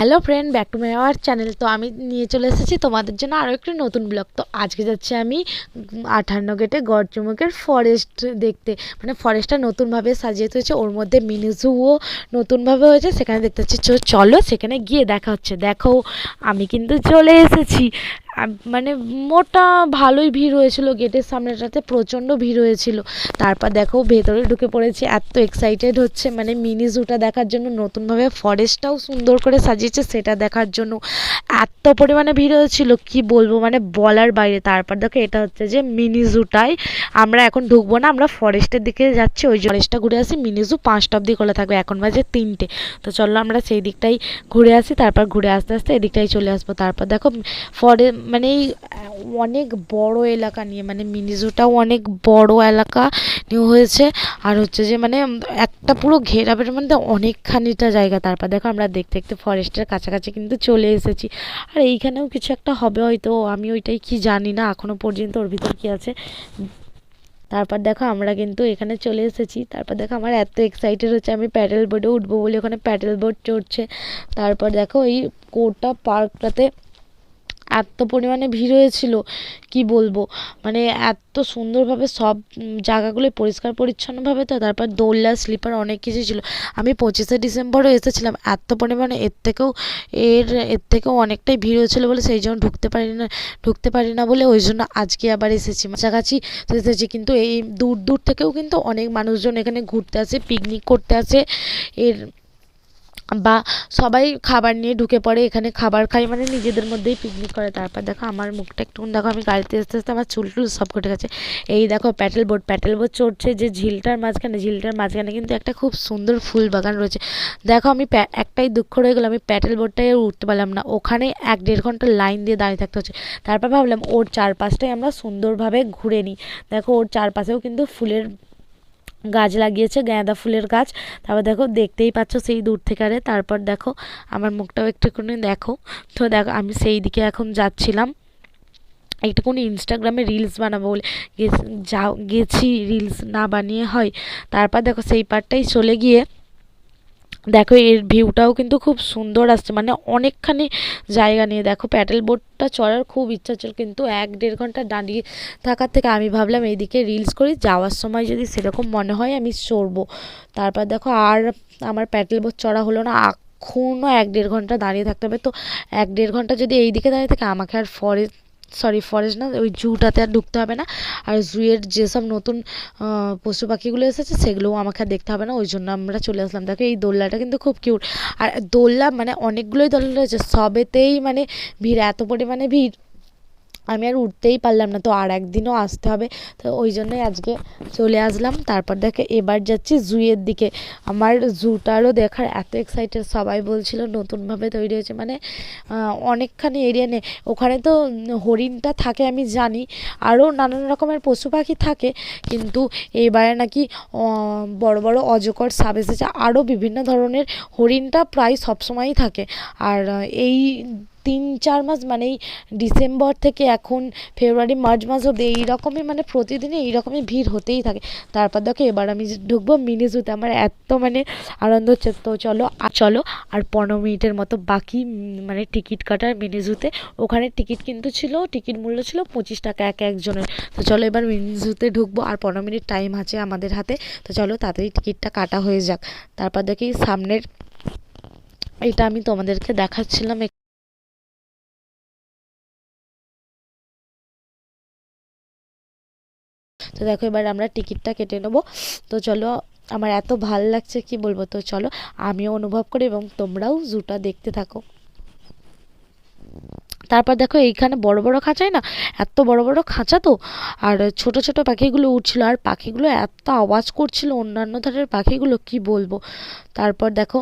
Hello friend back to my our channel তো আমি নিয়ে চলে এসেছি তোমাদের জন্য আরও একটি নতুন ব্লগ তো আজকে যাচ্ছি আমি আঠান্ন গেটে গড়চুমুকের ফরেস্ট দেখতে। মানে ফরেস্টটা নতুনভাবে সাজিয়ে তুলেছে। ওর মধ্যে মিনি জুও নতুনভাবে হয়েছে। সেখানে দেখতে পাচ্ছি চলো সেখানে গিয়ে দেখা হচ্ছে। দেখো, আমি কিন্তু চলে এসেছি। মানে মোটা ভালোই ভিড় হয়েছিল গেটের সামনেটাতে, প্রচণ্ড ভিড় হয়েছিল। তারপর দেখো ভেতরে ঢুকে পড়েছি, এত এক্সাইটেড হচ্ছে মানে মিনি জুটা দেখার জন্য, নতুনভাবে ফরেস্টটাও সুন্দর করে সাজিয়েছে সেটা দেখার জন্য। এত পরিমাণে ভিড় হয়েছিল, কি বলব মানে বলার বাইরে। তারপর দেখো এটা হচ্ছে যে মিনি জুটাই আমরা এখন ঢুকবো না, আমরা ফরেস্টের দিকে যাচ্ছি, ওই ফরেস্টটা ঘুরে আসি মিনি জু পাঁচটা অবধি খোলা থাকবে, এখন বাজে তিনটে। তো চলো আমরা সেই দিকটাই ঘুরে আসি, তারপর ঘুরে আসতে আসতে এদিকটাই চলে আসব। তারপর দেখো ফরে মানে অনেক বড় এলাকা নিয়ে মানে মিনি জুটাও অনেক বড় এলাকা নিয়ে হয়েছে। আর হচ্ছে যে মানে একটা পুরো ঘেরাবের মধ্যে অনেকখানিটা জায়গা তারপর দেখো আমরা দেখতে দেখতে ফরেস্টের কাছাকাছি কিন্তু চলে এসেছি। আর এইখানেও কিছু একটা হবে হয়তো, আমি ওইটাই কি জানি না এখনও পর্যন্ত ওর ভিতর কী আছে। তারপর দেখো আমরা কিন্তু এখানে চলে এসেছি। তারপর দেখো আমার এত এক্সাইটেড হচ্ছে, আমি প্যাডেল বোর্ডে উঠবো বলে ওখানে প্যাডেল বোর্ড চড়ছে। তারপর দেখো এই কোটা পার্কটাতে এত পরিমাণে ভিড় হয়েছিল, কি বলব? মানে এত সুন্দরভাবে সব জায়গাগুলো পরিষ্কার পরিচ্ছন্নভাবে তো, তারপর দোলনা, স্লিপার অনেক কিছু ছিল। আমি পঁচিশে ডিসেম্বরও এসেছিলাম, এত পরিমাণে এর থেকেও, এর এর থেকেও অনেকটাই ভিড় হয়েছিল বলে সেই জন্য ঢুকতে পারি না, ঢুকতে পারি না বলে ওই জন্য আজকে আবার এসেছি। কাছাকাছি এসেছি, কিন্তু এই দূর দূর থেকেও কিন্তু অনেক মানুষজন এখানে ঘুরতে আসে পিকনিক করতে আসে। এর বা সবাই খাবার নিয়ে ঢুকে পড়ে, এখানে খাবার খাই মানে নিজেদের মধ্যেই পিকনিক করে। তারপর দেখো আমার মুখটা একটু, দেখো আমি গাড়িতে আসতে আসতে আমার চুল টুল সব কেটে গেছে। এই দেখো প্যাটেল বোট প্যাটেল বোট চড়ছে যে ঝিলটার মাঝখানে ঝিলটার মাঝখানে কিন্তু একটা খুব সুন্দর ফুল বাগান রয়েছে। দেখো আমি একটাই দুঃখ রয়ে গেলো, আমি প্যাটেল আর উঠতে পারলাম না। ওখানে এক দেড় ঘণ্টা লাইন দিয়ে দাঁড়িয়ে থাকতে হচ্ছে। তারপর ভাবলাম ওর চারপাশটাই আমরা সুন্দরভাবে ঘুরে নিই। দেখো ওর চারপাশেও কিন্তু ফুলের গাছ লাগিয়েছে, গাঁদা ফুলের গাছ। তারপর দেখো, দেখতেই পাচ্ছ সেই দূর থেকে আরে। তারপর দেখো, আমার মুখটাও একটুখানি দেখো। তো দেখো, আমি সেই দিকে এখন যাচ্ছিলাম। একটুখানি ইনস্টাগ্রামে রিলস বানাবো বলে যাও, গেছি রিলস না বানিয়ে হয়। তারপর দেখো, সেই পার্টটাই চলে গিয়ে দেখো এর ভিউটাও কিন্তু খুব সুন্দর আসছে মানে অনেকখানি জায়গা নিয়ে। দেখো প্যাডেল বোটটা চড়ার খুব ইচ্ছা ছিল, কিন্তু এক দেড় ঘণ্টা দাঁড়িয়ে থাকার থেকে আমি ভাবলাম এইদিকে রিলস করি, যাওয়ার সময় যদি সেরকম মনে হয় আমি চড়বো। তারপর দেখো আর আমার প্যাডেল বোট চড়া হলো না এখনও এক দেড় ঘণ্টা দাঁড়িয়ে থাকতে হবে। তো এক দেড় ঘণ্টা যদি এই দিকে দাঁড়িয়ে থাকে, আমাকে আর ফরেস্ট সরি ফরেস্ট না, ওই জুটাতে আর ঢুকতে হবে না। আর জুয়ের যেসব নতুন পশু পাখিগুলো এসেছে, সেগুলোও আমাকে আর দেখতে হবে না, ওই জন্য আমরা চলে আসলাম। দেখো, এই দোলনাটা কিন্তু খুব কিউট আর দোলনা মানে অনেকগুলোই দোলনা রয়েছে, সবেতেই মানে ভিড়, এত পরিমাণে ভিড়। আমি আর উঠতেই পারলাম না, তো আর একদিনও আসতে হবে। তো ওই জন্যই আজকে চলে আসলাম। তারপর দেখে এবার যাচ্ছি জুয়ের দিকে। আমার জুটারও দেখার এত এক্সাইটেড সবাই বলছিল নতুনভাবে তৈরি হয়েছে। মানে অনেকখানি এরিয়া নেই ওখানে তো হরিণটা থাকে আমি জানি, আরও নানান রকমের পশু পাখি থাকে, কিন্তু এবারে নাকি বড় বড় অজগর, সাপ এসেছে। আরও বিভিন্ন ধরনের হরিণটা প্রায় সবসময়ই থাকে। আর এই তিন, চার মাস মানে ডিসেম্বর থেকে এখন ফেব্রুয়ারি, মার্চ মাস অব্দি এইরকমই মানে প্রতিদিনই এইরকমই ভিড় হতেই থাকে। তারপর দেখো এবার আমি ঢুকবো মিনি জুতে। আমার এত মানে আনন্দ হচ্ছে। তো চলো চলো আর পনেরো মিনিটের মতো বাকি মানে টিকিট কাটার মিনি জুতে। ওখানে টিকিট কিন্তু ছিল, টিকিট মূল্য ছিল পঁচিশ টাকা এক একজনের। তো চলো এবার মিনি জুতে ঢুকবো। আর পনেরো মিনিট টাইম আছে আমাদের হাতে। তো চলো তাড়াতাড়ি টিকিটটা কাটা হয়ে যাক। তারপর দেখি সামনের, এটা আমি তোমাদেরকে দেখাচ্ছিলাম তো দেখো, এবার আমরা টিকিটটা কেটে নেব। তো চলো, আমার এত ভালো লাগছে, কি বলব? তো চলো, আমিও অনুভব করি এবং তোমরাও জুটা দেখতে থাকো। তারপর দেখো, এইখানে বড় বড় খাঁচায় না? এত বড় বড় খাঁচা তো। আর ছোট ছোট পাখিগুলো উঠছিল, আর পাখিগুলো এত আওয়াজ করছিল, অন্যান্য ধারের পাখিগুলো, কি বলব? তারপর দেখো,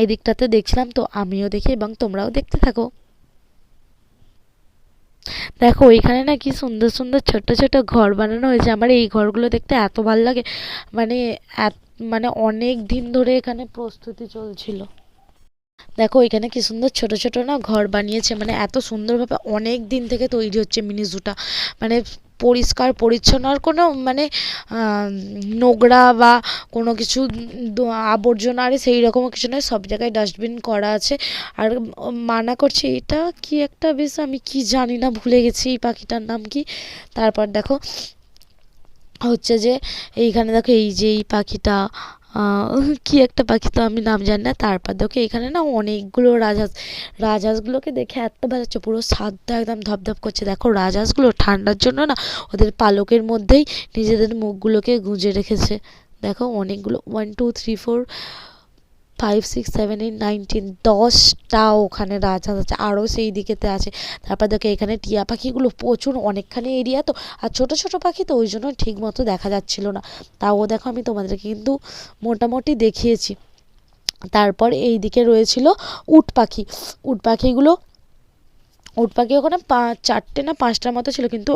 এই দিকটাতে দেখছিলাম তো, আমিও দেখি এবং তোমরাও দেখতে থাকো। দেখো, ওইখানে না কি সুন্দর সুন্দর ছোট ছোট ঘর বানানো হয়েছে। আমার এই ঘরগুলো দেখতে এত ভালো লাগে। মানে মানে অনেক দিন ধরে এখানে প্রস্তুতি চলছিল। দেখো এখানে কি সুন্দর ছোট ছোট না ঘর বানিয়েছে। মানে এত সুন্দরভাবে অনেক দিন থেকে তৈরি হচ্ছে মিনি জুটা। মানে পরিষ্কার, পরিচ্ছন্ন আর কোনো মানে নোংরা বা কোনো কিছু আবর্জনা আরে সেই রকম কিছু নয়, সব জায়গায় ডাস্টবিন করা আছে। আর মানা করছে, এটা কি একটা বেশ আমি কি জানি না, ভুলে গেছি এই পাখিটার নাম কি? তারপর দেখো, হচ্ছে যে এইখানে দেখো এই যে এই পাখিটা কি একটা পাখি তো আমি নাম জানি না তারপর দেখো এখানে না অনেকগুলো রাজহাঁস, রাজহাঁসগুলোকে দেখে এত বাজাচ্ছে পুরো সাদটা একদম ধপধপ করছে। দেখো রাজহাঁসগুলো ঠান্ডার জন্য না ওদের পালকের মধ্যেই নিজেদের মুখগুলোকে গুঁজে রেখেছে। দেখো অনেকগুলো one two three four five six seven eight nineteen দশটা ওখানে রাজহাঁস আছে, আরও সেই দিকেতে আছে। তারপর দেখো এখানে টিয়া পাখিগুলো প্রচুর, অনেকখানি এরিয়া তো, আর ছোট ছোট পাখি তো ওই জন্য ঠিক মতো দেখা যাচ্ছিল না। তাও দেখো আমি তোমাদেরকে কিন্তু মোটামুটি দেখিয়েছি। তারপর এই দিকে রয়েছিল উট পাখি। উট পাখিগুলো উট পাখি ওখানে পা- চারটে না পাঁচটার মতো ছিল, কিন্তু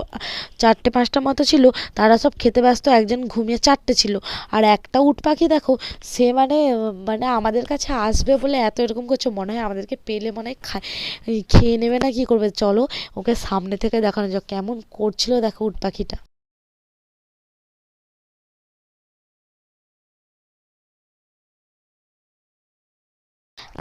চারটে পাঁচটার মতো ছিল, তারা সব খেতে ব্যস্ত, একজন ঘুমিয়ে চারটে ছিল। আর একটা উট পাখি দেখো, সে মানে মানে আমাদের কাছে আসবে বলে এত এরকম করছে, মনে হয় আমাদেরকে পেলে মনে হয় খায় নেবে না, কি করবে? চলো, ওকে সামনে থেকে দেখানো যাক, কেমন করছিল দেখো উট পাখিটা।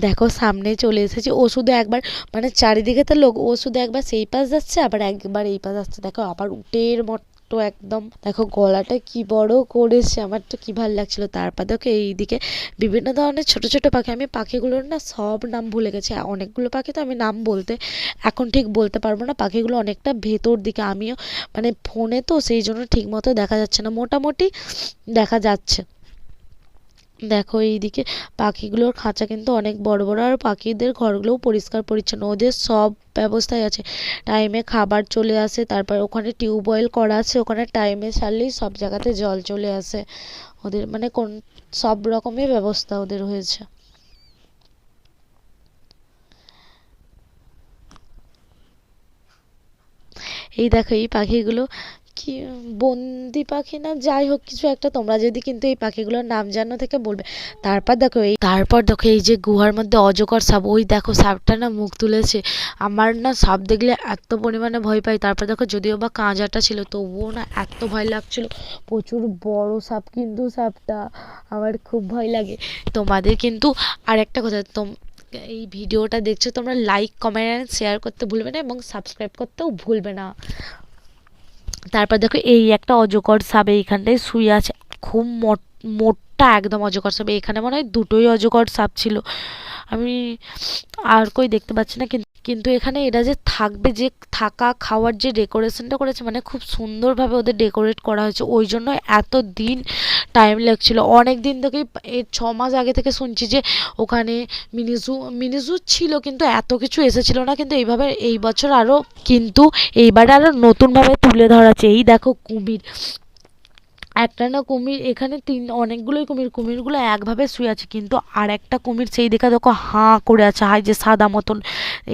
দেখো সামনে চলে এসেছে, ও শুধু একবার মানে চারিদিকে তো লোক, ও শুধু একবার সেই পাশ যাচ্ছে, আবার একবার এই পাশ যাচ্ছে দেখো আবার উটের মতো একদম, দেখো গলাটা কি বড় করেছে, আমার তো কি ভালো লাগছিল। তারপর দেখো এইদিকে বিভিন্ন ধরনের ছোট ছোট পাখি, আমি পাখিগুলোর না সব নাম ভুলে গেছি অনেকগুলো পাখি তো আমি নাম বলতে, এখন ঠিক বলতে পারব না, পাখিগুলো অনেকটা ভেতর দিকে, আমিও মানে ফোনে তো সেই জন্য ঠিক মতো দেখা যাচ্ছে না, মোটামুটি দেখা যাচ্ছে। দেখো এইদিকে পাখিগুলোর খাঁচা কিন্তু অনেক বড় বড়, আর পাখিদের ঘরগুলোও পরিষ্কার পরিচ্ছন্ন। ওদের সব ব্যবস্থাই আছে। টাইমে খাবার চলে আসে, তারপর ওখানে টিউবওয়েল করা আছে, ওখানে টাইমে ছাড়লেই সব জায়গাতে জল চলে আসে। ওদের মানে কোন, সব রকমের ব্যবস্থা ওদের হয়েছে। এই দেখো এই পাখিগুলো কি, বন্দি পাখি না? যাই হোক, কিছু একটা তোমরা যদি কিন্তু এই পাখিগুলোর নাম জানো থেকে বলবে। তারপর দেখো এই তারপর দেখো এই যে গুহার মধ্যে অজগর সাপ, ওই দেখো সাপটা না মুখ তুলেছে। আমার না সাপ দেখলে এত পরিমাণে ভয় পাই। তারপর দেখো যদিও বা কাঁজাটা ছিল, তবুও না এত ভয় লাগছিল। প্রচুর বড় সাপ কিন্তু সাপটা, আমার খুব ভয় লাগে। তোমাদের কিন্তু আর একটা কথা, তোম এই ভিডিওটা দেখছ, তোমরা লাইক কমেন্ট শেয়ার করতে ভুলবে না এবং সাবস্ক্রাইব করতেও ভুলবে না। তারপর দেখো এই একটা অজগর সাবে এইখানটায় শুয়ে আছে। খুব মোট- মোটা একদম অজগর সাপ। এখানে মনে হয় দুটোই অজগর সাপ ছিল। আমি আর কই দেখতে পাচ্ছি না কিন্তু কিন্তু এখানে এরা যে থাকবে, যে থাকা, খাওয়ার যে ডেকোরেশনটা করেছে মানে খুব সুন্দরভাবে ওদের ডেকোরেট করা হয়েছে। ওই জন্য এত দিন টাইম লাগছিল। অনেক দিন থেকেই এই ছ মাস আগে থেকে শুনছি যে ওখানে মিনিজু মিনিজু ছিল কিন্তু এত কিছু এসেছিল না, কিন্তু এইভাবে এই বছর আরও কিন্তু এইবারে আরও নতুনভাবে তুলে ধরাছে এই দেখো কুমির। একটা না কুমির, এখানে তিন, অনেকগুলোই কুমির, কুমিরগুলো একভাবে শুয়ে আছে, কিন্তু আর একটা কুমির সেই দেখা দেখো হাঁ করে আছে হাই যে সাদা মতন,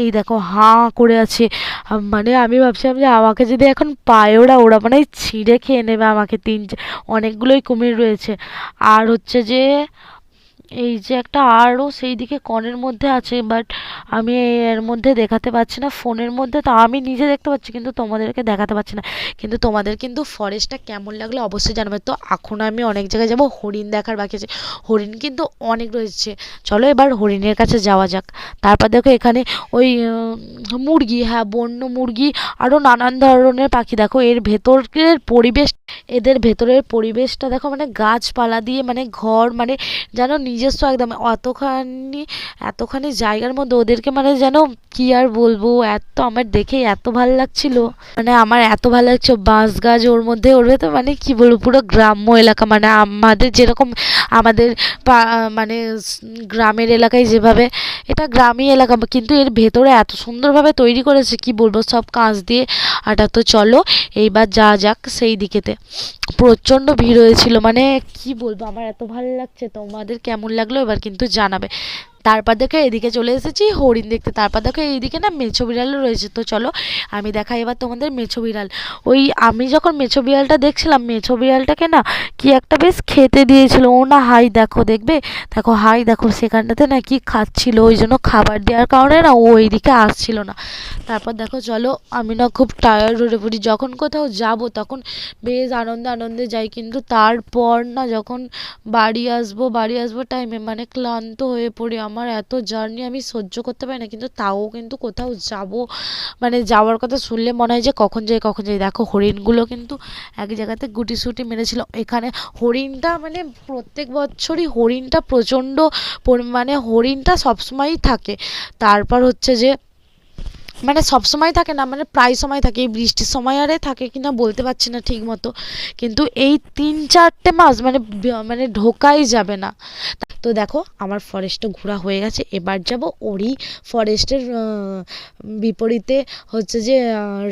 এই দেখো হাঁ করে আছে। মানে আমি ভাবছিলাম যে আমাকে যদি এখন পায় ওরা ওরা মানে ছিঁড়ে খেয়ে নেবে আমাকে, তিন, অনেকগুলোই কুমির রয়েছে। আর হচ্ছে যে এই যে একটা আরও সেই দিকে কনের মধ্যে আছে বাট আমি এর মধ্যে দেখাতে পাচ্ছি না, ফোনের মধ্যে তো আমি নিজে দেখতে পাচ্ছি, কিন্তু তোমাদেরকে দেখাতে পাচ্ছি না। কিন্তু তোমাদের কিন্তু ফরেস্টটা কেমন লাগলে অবশ্যই জানাবে। তো এখন আমি অনেক জায়গায় যাব, হরিণ দেখার বাকি আছে। হরিণ কিন্তু অনেক রয়েছে। চলো এবার হরিণের কাছে যাওয়া যাক। তারপর দেখো এখানে ওই মুরগি হ্যাঁ বন্য মুরগি, আরও নানান ধরনের পাখি। দেখো এর ভেতরের পরিবেশ, এদের ভেতরের পরিবেশটা দেখো মানে গাছপালা দিয়ে মানে ঘর মানে যেন নিজস্ব একদম, অতখানি, এতখানি জায়গার মধ্যে ওদেরকে মানে যেন কি আর বলব, এত আমার দেখে এত ভালো লাগছিল। মানে আমার এত ভালো লাগছে বাঁশ গাছ ওর মধ্যে, ওর ভেতর মানে কি বলব, পুরো গ্রাম্য এলাকা। মানে আমাদের যেরকম আমাদের মানে গ্রামের এলাকায় যেভাবে, এটা গ্রামীণ এলাকা, কিন্তু এর ভেতরে এত সুন্দরভাবে তৈরি করেছে, কি বলব, সব কাঁচ দিয়ে। আটা তো চলো, এইবার যা যাক সেই দিকেতে। প্রচণ্ড ভিড় হয়েছিল মানে কি বলব, আমার এত ভালো লাগছে। তোমাদের কেমন লাগল এবার কিন্তু জানাবে। তারপর দেখো এদিকে চলে এসেছি, হরিণ দেখতে। তারপর দেখো এইদিকে না মেছো বিড়ালও রয়েছে। তো চলো, আমি দেখাই এবার তোমাদের মেছো বিড়াল। ওই আমি যখন মেছো বিড়ালটা দেখছিলাম, মেছো বিড়ালটাকে না কি একটা বেশ খেতে দিয়েছিল। ও না হাই দেখো, দেখবে? দেখো হাই দেখো, সেখানটাতে না কি খাচ্ছিল, ওই জন্য খাবার দেওয়ার কারণে না ও এইদিকে আসছিল না। তারপর দেখো, চলো, আমি না খুব টায়ার্ড হয়ে পড়ি। যখন কোথাও যাব তখন বেশ আনন্দে আনন্দে যাই, কিন্তু তারপর না যখন বাড়ি আসব বাড়ি আসব টাইমে মানে ক্লান্ত হয়ে পড়ি আমার এত জার্নি আমি সহ্য করতে পারি না, কিন্তু তাও কিন্তু কোথাও যাব। মানে যাওয়ার কথা শুনলে মনে হয় যে কখন যাই কখন যাই। দেখো হরিণগুলো কিন্তু এক জায়গাতে গুটি সুটি মেরেছিল। এখানে হরিণটা মানে প্রত্যেক বছরই হরিণটা প্রচণ্ড পরিমাণে হরিণটা সবসময়ই থাকে। তারপর হচ্ছে যে মানে সব সময় থাকে না মানে প্রায় সময় থাকে, এই বৃষ্টির সময় আরে থাকে কি না বলতে পারছি না ঠিক মতো। কিন্তু এই তিন চারটে মাস মানে মানে ঢোকাই যাবে না। তো দেখো, আমার ফরেস্টটা ঘোরা হয়ে গেছে, এবার যাব ওরই ফরেস্টের বিপরীতে হচ্ছে যে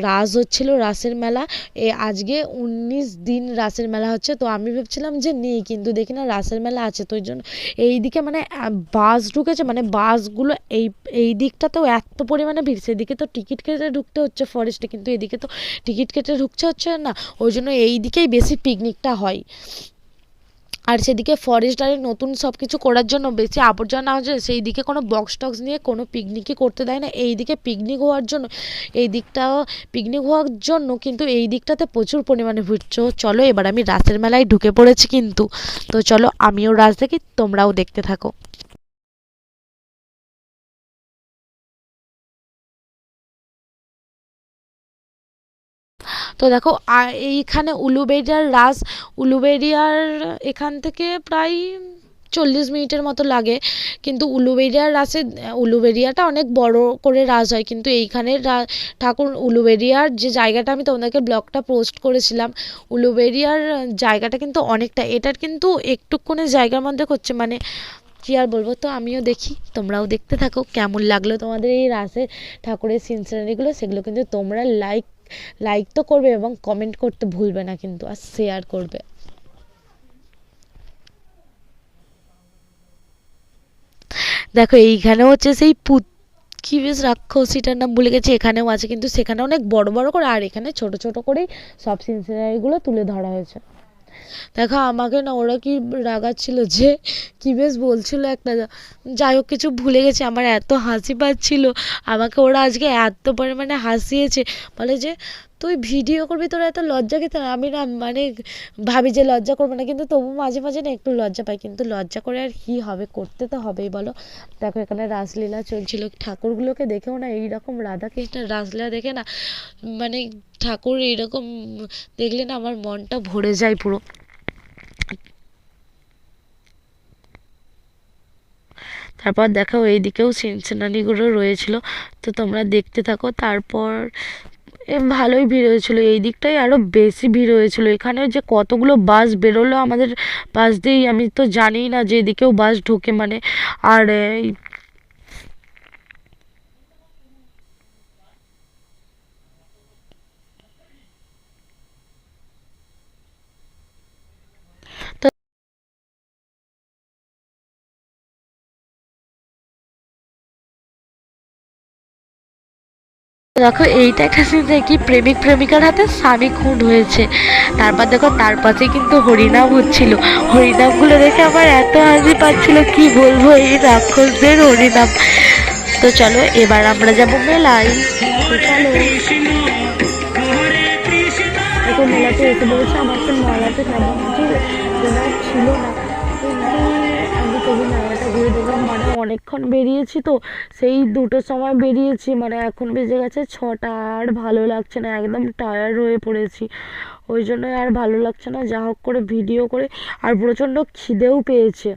রাস হচ্ছিল, রাসের মেলা। এ, আজকে উনিশ দিন রাসের মেলা হচ্ছে, তো আমি ভেবেছিলাম যে নেই, কিন্তু দেখি না রাসের মেলা আছে, তো ওই জন্য এইদিকে মানে বাস ঢুকেছে মানে বাসগুলো এই এই দিকটাতেও এত পরিমাণে ভিড়, সেদিকে তো টিকিট কেটে ঢুকতে হচ্ছে ফরেস্টে কিন্তু এদিকে তো টিকিট কেটে ঢুকছে হচ্ছে না। ওই জন্য এই দিকেই বেশি পিকনিকটা হয়। আর সেদিকে ফরেস্ট আর নতুন সব কিছু করার জন্য বেশি আবর্জনা হচ্ছে সেই দিকে কোনো বক্স টক্স নিয়ে কোনো পিকনিকই করতে দেয় না। এই দিকে পিকনিক হওয়ার জন্য, এই দিকটা পিকনিক হওয়ার জন্য কিন্তু এই দিকটাতে প্রচুর পরিমাণে ভিড়। চলো এবার আমি রাসের মেলায় ঢুকে পড়েছি কিন্তু। তো চলো আমিও রাস দেখি, তোমরাও দেখতে থাকো। তো দেখো এইখানে উলুবেড়িয়ার রাস উলুবেড়িয়ার এখান থেকে প্রায় চল্লিশ মিনিটের মতো লাগে। কিন্তু উলুবেড়িয়ার রাসে উলুবেড়িয়াটা অনেক বড় করে রাস হয়। কিন্তু এইখানের রা- ঠাকুর উলুবেড়িয়ার যে জায়গাটা, আমি তোমাদেরকে ব্লগটা পোস্ট করেছিলাম উলুবেড়িয়ার জায়গাটা কিন্তু অনেকটা, এটার কিন্তু একটুক্ষণে জায়গার মধ্যে করছে মানে কি আর বলব? তো আমিও দেখি, তোমরাও দেখতে থাকো, কেমন লাগল তোমাদের এই রাসের ঠাকুরের সিন সিনারিগুলো সেগুলো কিন্তু তোমরা লাইক লাইক তো করবে এবং কমেন্ট করতে ভুলবে না কিন্তু আর শেয়ার করবে। দেখো এইখানে হচ্ছে সেই পুত কি বেশ রাক্ষসীটার নাম ভুলে গেছি, এখানেও আছে, কিন্তু সেখানে অনেক বড় বড় করে, আর এখানে ছোট ছোট করেই সব সিনসিনারিগুলো তুলে ধরা হয়েছে। দেখো, আমাকে না ওরা কি রাগাচ্ছিল যে, কি বেশ বলছিল একটা, যাই হোক কিছু ভুলে গেছে, আমার এত হাসি পাচ্ছিল, আমাকে ওরা আজকে এত পরিমাণে হাসিয়েছে, বলে যে, তুই ভিডিও করবি, তোরা এত লজ্জা খেতে আমি না মানে ভাবি যে লজ্জা করব না, কিন্তু তবু মাঝে মাঝে না একটু লজ্জা পাই, কিন্তু লজ্জা করে আর কি হবে, করতে তো হবেই, বলো। দেখো, এখানে রাসলীলা চলছিল, ঠাকুরগুলোকে দেখেও না এইরকম রাধাকৃষ্ণের রাসলীলা দেখে না মানে ঠাকুর এইরকম দেখলে না আমার মনটা ভরে যায় পুরো। তারপর দেখো এইদিকেও সিনসিনারিগুলো রয়েছিল, তো তোমরা দেখতে থাকো। তারপর ভালোই ভিড় হয়েছিল, এই দিকটাই আরও বেশি ভিড় হয়েছিল। এখানে যে কতগুলো বাস বেরোলো আমাদের বাস দিয়েই, আমি তো জানিই না যে এদিকেও বাস ঢোকে মানে। আর এই দেখো, এইটা একটা সিন কি প্রেমিক প্রেমিকার হাতে স্বামী খুন হয়েছে। তারপর দেখো, তার পাশে কিন্তু হরিনাম হচ্ছিল। হরিনামগুলো দেখে আমার এত হাসি পাচ্ছিল, কি বলব এই রাক্ষসদের হরিনাম। তো চলো, এবার আমরা যাব মেলায়। চলো। মেলাতে এসে বলেছে, আমার তো মেলাতে ছিল না। মানে অনেকক্ষণ বেরিয়েছি তো, সেই দুটোর সময় বেরিয়েছি। মানে এখন বেজে গেছে ছটা, আর ভালো লাগছে না, একদম টায়ার্ড হয়ে পড়েছি। ওই জন্য আর ভালো লাগছে না, যা হোক করে ভিডিও করে, আর প্রচণ্ড খিদেও পেয়েছে।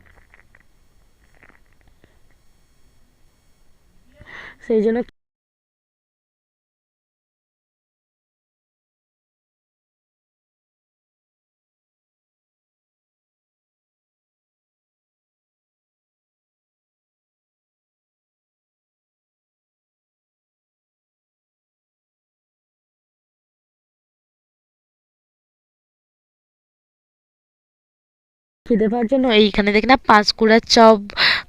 সেই জন্য খিদে পাওয়ার জন্য। এইখানে দেখি না, পাঁশকুড়ার চপ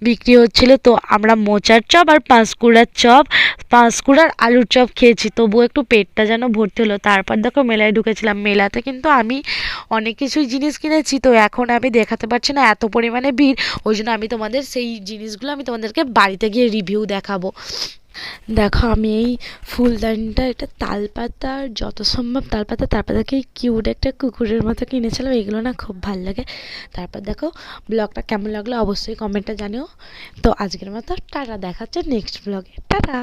বিক্রি হচ্ছিল। তো আমরা মোচার চপ আর পাঁশকুড়ার চপ, পাঁশকুড়ার আলুর চপ খেয়েছি। তবুও একটু পেটটা যেন ভর্তি হলো। তারপর দেখো মেলায় ঢুকেছিলাম। মেলাতে কিন্তু আমি অনেক কিছুই জিনিস কিনেছি। তো এখন আমি দেখাতে পারছি না এত পরিমাণে ভিড়। ওই জন্য আমি তোমাদের সেই জিনিসগুলো আমি তোমাদেরকে বাড়িতে গিয়ে রিভিউ দেখাবো। দেখো, আমি এই ফুলদানিটা, এটা তালপাতার যত সম্ভব তালপাতা এই কিউট একটা কুকুরের মতো কিনেছিলাম, এগুলো না খুব ভালো লাগে। তারপর দেখো, ব্লগটা কেমন লাগল অবশ্যই কমেন্টটা জানিও। তো আজকের মতো টাটা দেখাচ্ছে নেক্সট ব্লগে টাটা!